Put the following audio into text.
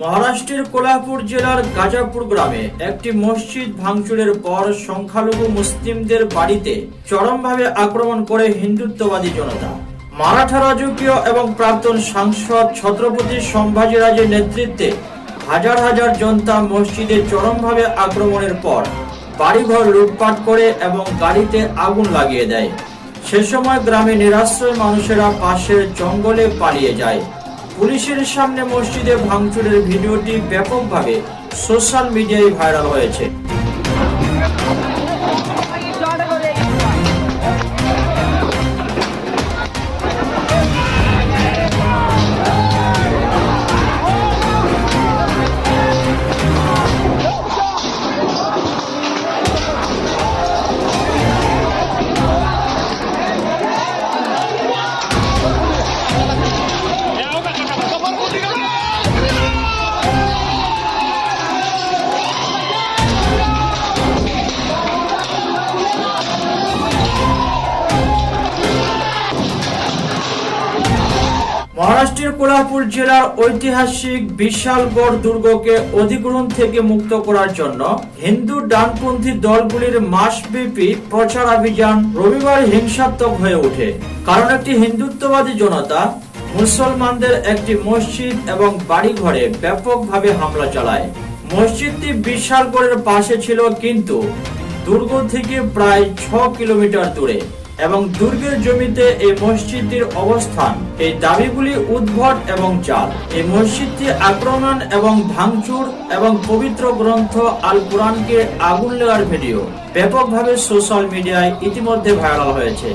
মহারাষ্ট্রের কোলাপুর জেলার গাজাপুর গ্রামে একটি মসজিদ ভাঙচুরের পর সংখ্যালঘু মুসলিমদের বাড়িতে চরমভাবে আক্রমণ করে হিন্দুত্ববাদী জনতা। মারাঠা রাজকীয় এবং প্রাক্তন সাংসদ ছত্রপতি সম্ভাজিরাজের নেতৃত্বে হাজার হাজার জনতা মসজিদে চরমভাবে আক্রমণের পর বাড়িঘর লুটপাট করে এবং গাড়িতে আগুন লাগিয়ে দেয়। সে সময় গ্রামে নিরাশ্রয় মানুষেরা পাশের জঙ্গলে পালিয়ে যায়। পুলিশের সামনে মসজিদে ভাঙচুরের ভিডিওটি ব্যাপকভাবে সোশ্যাল মিডিয়ায় ভাইরাল হয়েছে। মহারাষ্ট্রের কোলাপুর জেলার ঐতিহাসিক বিশালগড় দুর্গকে অধিগ্রহণ থেকে মুক্ত করার জন্য হিন্দু ডানপন্থী দলগুলির মাসব্যাপী প্রচার অভিযান রবিবার হিংসাত্মক হয়ে ওঠে। কারণ একটি হিন্দুত্ববাদী জনতা মুসলমানদের একটি মসজিদ এবং বাড়িঘরে ব্যাপকভাবে হামলা চালায়। মসজিদটি বিশালগড়ের পাশে ছিল, কিন্তু দুর্গ থেকে প্রায় ছ কিলোমিটার দূরে। এবং দুর্গের জমিতে এই মসজিদটির অবস্থান, এই দাবিগুলি উদ্ভট এবং চাল এই মসজিদটি আক্রমণ এবং ভাঙচুর এবং পবিত্র গ্রন্থ আল কোরআনকে আগুন লেওয়ার ভিডিও। ব্যাপকভাবে সোশ্যাল মিডিয়ায় ইতিমধ্যে ভাইরাল হয়েছে।